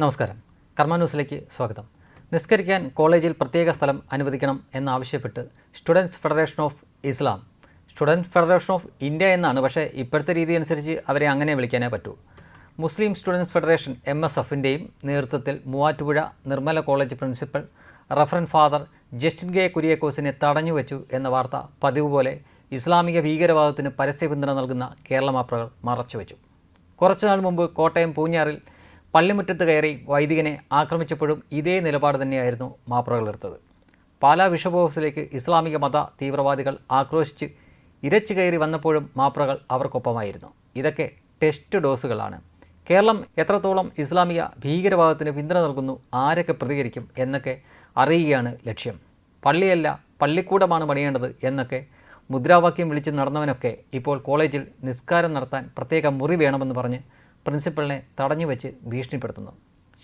നമസ്കാരം. കർമ്മ ന്യൂസിലേക്ക് സ്വാഗതം. നിസ്കരിക്കാൻ കോളേജിൽ പ്രത്യേക സ്ഥലം അനുവദിക്കണം എന്നാവശ്യപ്പെട്ട് students federation of Islam. Students federation of India എന്നാണ് പക്ഷേ ഇപ്പോഴത്തെ രീതി അനുസരിച്ച് അവരെ അങ്ങനെ വിളിക്കാനേ പറ്റൂ. Muslim students federation M S എഫിന്റെയും നേതൃത്വത്തിൽ മൂവാറ്റുപുഴ നിർമ്മല കോളേജ് പ്രിൻസിപ്പൽ റഫറൻ ഫാദർ ജസ്റ്റിൻ കെ കുര്യേക്കോസിനെ തടഞ്ഞുവെച്ചു എന്ന വാർത്ത പതിവ് പോലെ ഇസ്ലാമിക ഭീകരവാദത്തിന് പരസ്യ പിന്തുണ നൽകുന്ന കേരള മാപ്രകൾ മറച്ചുവെച്ചു. കുറച്ചുനാൾ മുമ്പ് കോട്ടയം പൂഞ്ഞാറിൽ പള്ളിമുറ്റത്ത് കയറി വൈദികനെ ആക്രമിച്ചപ്പോഴും ഇതേ നിലപാട് തന്നെയായിരുന്നു മാപ്രകളെടുത്തത് പാലാ ബിഷപ്പ് ഹൗസിലേക്ക് ഇസ്ലാമിക മത തീവ്രവാദികൾ ആക്രോശിച്ച് ഇരച്ചു കയറി വന്നപ്പോഴും മാപ്രകൾ അവർക്കൊപ്പമായിരുന്നു. ഇതൊക്കെ ടെസ്റ്റ് ഡോസുകളാണ്. കേരളം എത്രത്തോളം ഇസ്ലാമിക ഭീകരവാദത്തിന് പിന്തുണ നൽകുന്നു ആരൊക്കെ പ്രതികരിക്കും എന്നൊക്കെ അറിയുകയാണ് ലക്ഷ്യം. പള്ളിയല്ല പള്ളിക്കൂടമാണ് പണിയേണ്ടത് എന്നൊക്കെ മുദ്രാവാക്യം വിളിച്ച് നടന്നവനൊക്കെ ഇപ്പോൾ കോളേജിൽ നിസ്കാരം നടത്താൻ പ്രത്യേക മുറി വേണമെന്ന് പറഞ്ഞ് പ്രിൻസിപ്പലിനെ തടഞ്ഞു വെച്ച് ഭീഷണിപ്പെടുത്തുന്നു.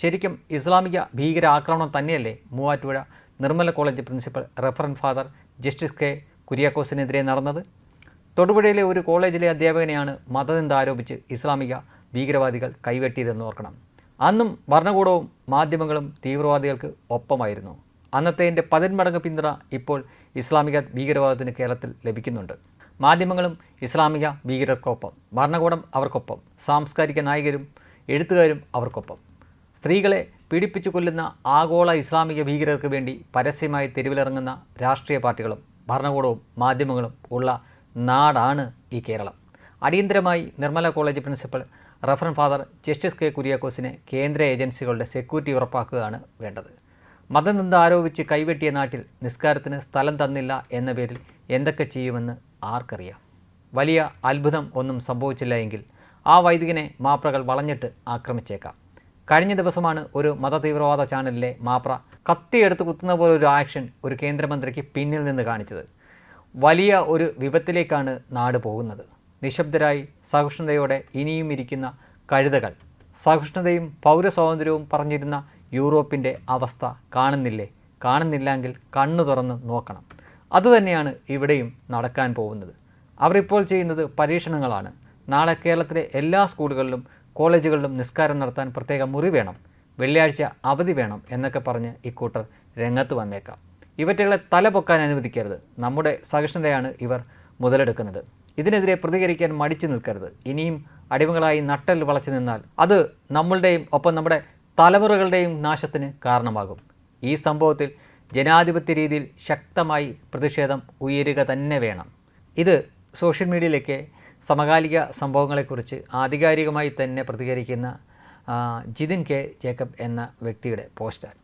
ശരിക്കും ഇസ്ലാമിക ഭീകര ആക്രമണം തന്നെയല്ലേ മൂവാറ്റുപുഴ നിർമ്മല കോളേജ് പ്രിൻസിപ്പൽ റെഫറൻ ഫാദർ ജസ്റ്റിസ് കെ കുര്യാക്കോസിനെതിരെ നടന്നത്? തൊടുപുഴയിലെ ഒരു കോളേജിലെ അധ്യാപകനെയാണ് മതനിന്ദ ആരോപിച്ച് ഇസ്ലാമിക ഭീകരവാദികൾ കൈവെട്ടിയതെന്ന് ഓർക്കണം. അന്നും ഭരണകൂടവും മാധ്യമങ്ങളും തീവ്രവാദികൾക്ക് ഒപ്പമായിരുന്നു. അന്നത്തെ എന്റെ പതിന്മടങ്ങ് പിന്തുണ ഇപ്പോൾ ഇസ്ലാമിക ഭീകരവാദത്തിന് കേരളത്തിൽ ലഭിക്കുന്നുണ്ട്. മാധ്യമങ്ങളും ഇസ്ലാമിക ഭീകരർക്കൊപ്പം ഭരണകൂടം അവർക്കൊപ്പം സാംസ്കാരിക നായകരും എഴുത്തുകാരും അവർക്കൊപ്പം. സ്ത്രീകളെ പീഡിപ്പിച്ചു കൊല്ലുന്ന ആഗോള ഇസ്ലാമിക ഭീകരർക്ക് വേണ്ടി പരസ്യമായി തെരുവിലിറങ്ങുന്ന രാഷ്ട്രീയ പാർട്ടികളും ഭരണകൂടവും മാധ്യമങ്ങളും ഉള്ള നാടാണ് ഈ കേരളം. അടിയന്തരമായി നിർമ്മല കോളേജ് പ്രിൻസിപ്പൽ റഫറൻ ഫാദർ ജസ്റ്റിസ് കെ കുര്യാക്കോസിനെ കേന്ദ്ര ഏജൻസികളുടെ സെക്യൂരിറ്റി ഉറപ്പാക്കുകയാണ് വേണ്ടത്. മതനിന്ദ ആരോപിച്ച് കൈവെട്ടിയ നാട്ടിൽ നിസ്കാരത്തിന് സ്ഥലം തന്നില്ല എന്ന പേരിൽ എന്തൊക്കെ ചെയ്യുമെന്ന് ആർക്കറിയാം? വലിയ അത്ഭുതം ഒന്നും സംഭവിച്ചില്ല എങ്കിൽ ആ വൈദികനെ മാപ്രകൾ വളഞ്ഞിട്ട് ആക്രമിച്ചേക്കാം. കഴിഞ്ഞ ദിവസമാണ് ഒരു മതതീവ്രവാദ ചാനലിലെ മാപ്ര കത്തിയെടുത്ത് കുത്തുന്ന പോലെ ഒരു ആക്ഷൻ ഒരു കേന്ദ്രമന്ത്രിക്ക് പിന്നിൽ നിന്ന് കാണിച്ചത്. വലിയ ഒരു വിപത്തിലേക്കാണ് നാട് പോകുന്നത്. നിശബ്ദരായി സഹിഷ്ണുതയോടെ ഇനിയും ഇരിക്കുന്ന കഴുതകൾ. സഹിഷ്ണുതയും പൗരസ്വാതന്ത്ര്യവും പറഞ്ഞിരുന്ന യൂറോപ്പിന്റെ അവസ്ഥ കാണുന്നില്ലേ? കാണുന്നില്ലെങ്കിൽ കണ്ണു തുറന്ന് നോക്കണം. അതുതന്നെയാണ് ഇവിടെയും നടക്കാൻ പോകുന്നത്. അവരിപ്പോൾ ചെയ്യുന്നത് പരീക്ഷണങ്ങളാണ്. നാളെ കേരളത്തിലെ എല്ലാ സ്കൂളുകളിലും കോളേജുകളിലും നിസ്കാരം നടത്താൻ പ്രത്യേക മുറി വേണം. വെള്ളിയാഴ്ച അവധി വേണം എന്നൊക്കെ പറഞ്ഞ് ഇക്കൂട്ടർ രംഗത്ത് വന്നേക്കാം. ഇവറ്റകളെ തല പൊക്കാൻ അനുവദിക്കരുത്. നമ്മുടെ സഹിഷ്ണുതയാണ് ഇവർ മുതലെടുക്കുന്നത്. ഇതിനെതിരെ പ്രതികരിക്കാൻ മടിച്ചു നിൽക്കരുത്. ഇനിയും അടിമകളായി നട്ടൽ വളച്ചു നിന്നാൽ അത് നമ്മളുടെയും ഒപ്പം നമ്മുടെ തലമുറകളുടെയും നാശത്തിന് കാരണമാകും. ഈ സംഭവത്തിൽ ജനാധിപത്യ രീതിയിൽ ശക്തമായി പ്രതിഷേധം ഉയരുക തന്നെ വേണം. ഇത് സോഷ്യൽ മീഡിയയിലേക്ക് സമകാലിക സംഭവങ്ങളെക്കുറിച്ച് ആധികാരികമായി തന്നെ പ്രതികരിക്കുന്ന ജിതിൻ കെ ജേക്കബ് എന്ന വ്യക്തിയുടെ പോസ്റ്റാണ്